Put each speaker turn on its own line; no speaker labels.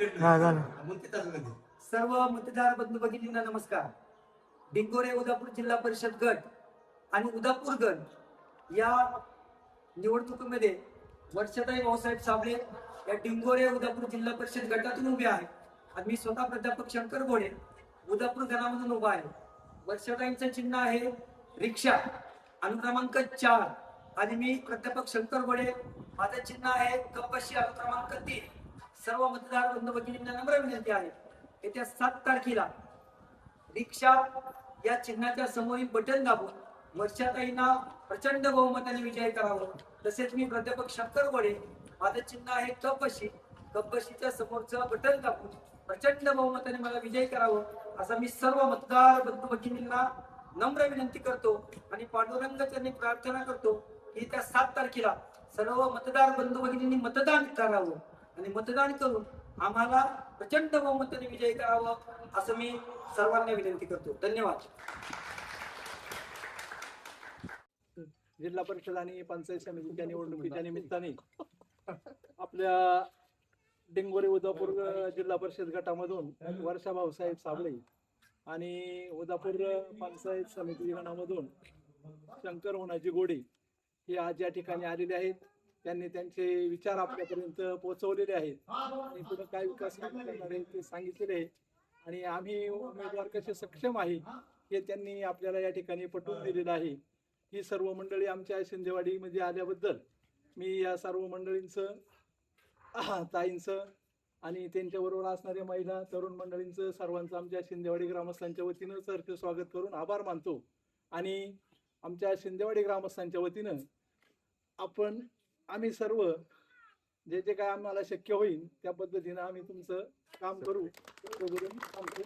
हा झालं.
सर्व मतदार बंधू भगिनींना नमस्कार. डिंगोरे उदापूर जिल्हा परिषद गट आणि उदापूर गट या निवडणुकीमध्ये वर्षाताई भाऊसाहेब साबळे या डिंगोरे उदापूर जिल्हा परिषद गटातून उभे आहे आणि मी स्वतः प्राध्यापक शंकर गोडे उदापूर गणामधून उभा आहे. वर्षाताईंचं चिन्ह आहे रिक्षा अनुक्रमांक चार. आणि मी प्राध्यापक शंकर गोडे माझं चिन्ह आहे कपशी अनुक्रमांक तीन. सर्व मतदार बंधुभगिनींना नम्र विनंती आहे. येत्या सात तारखेला रिक्षा या चिन्हाच्या समोरील बटन दाबून वर्षाताईंना प्रचंड बहुमताने विजय करावं. तसेच मी प्राध्यापक शंकर वडे माझं चिन्ह आहे कपशी कपशीच्या समोरचं बटन दाबून प्रचंड बहुमताने मला विजय करावं असा मी सर्व मतदार बंधू भगिनींना नम्र विनंती करतो आणि पांडुरंग त्यांनी प्रार्थना करतो की त्या सात तारखेला सर्व मतदार बंधू भगिनींनी मतदान करावं. आणि मतदान करून आम्हाला प्रचंड बहुमताने विजय करावं असं मी सर्वांना विनंती करतो. धन्यवाद.
जिल्हा परिषद आणि पंचायत समितीच्या निवडणुकीच्या निमित्ताने आपल्या डिंगोरी उदापूर जिल्हा परिषद गटामधून वर्षा भाऊसाहेब साबळे आणि उदापूर पंचायत समिती गणामधून शंकर होनाजी गोडे हे आज या ठिकाणी आलेले आहेत. त्यांनी त्यांचे विचार आपल्यापर्यंत पोहोचवलेले आहेत. आणि पुढे काय विकास काम करणार आहे ते सांगितलेले आहे आणि आम्ही उमेदवार कसे सक्षम आहे हे. त्यांनी आपल्याला या ठिकाणी पटवून दिलेलं आहे. ही सर्व मंडळी आमच्या शिंदेवाडीमध्ये आल्याबद्दल मी या सर्व मंडळींचं ताईंचं आणि त्यांच्याबरोबर असणाऱ्या महिला तरुण मंडळींचं सर्वांचं आमच्या शिंदेवाडी ग्रामस्थांच्या वतीनं सरचे स्वागत करून आभार मानतो. आणि आमच्या शिंदेवाडी ग्रामस्थांच्या वतीनं आपण आम्ही सर्व जे जे काय आम्हाला शक्य होईल त्या पद्धतीनं आम्ही तुमचं काम करू. काम आमचं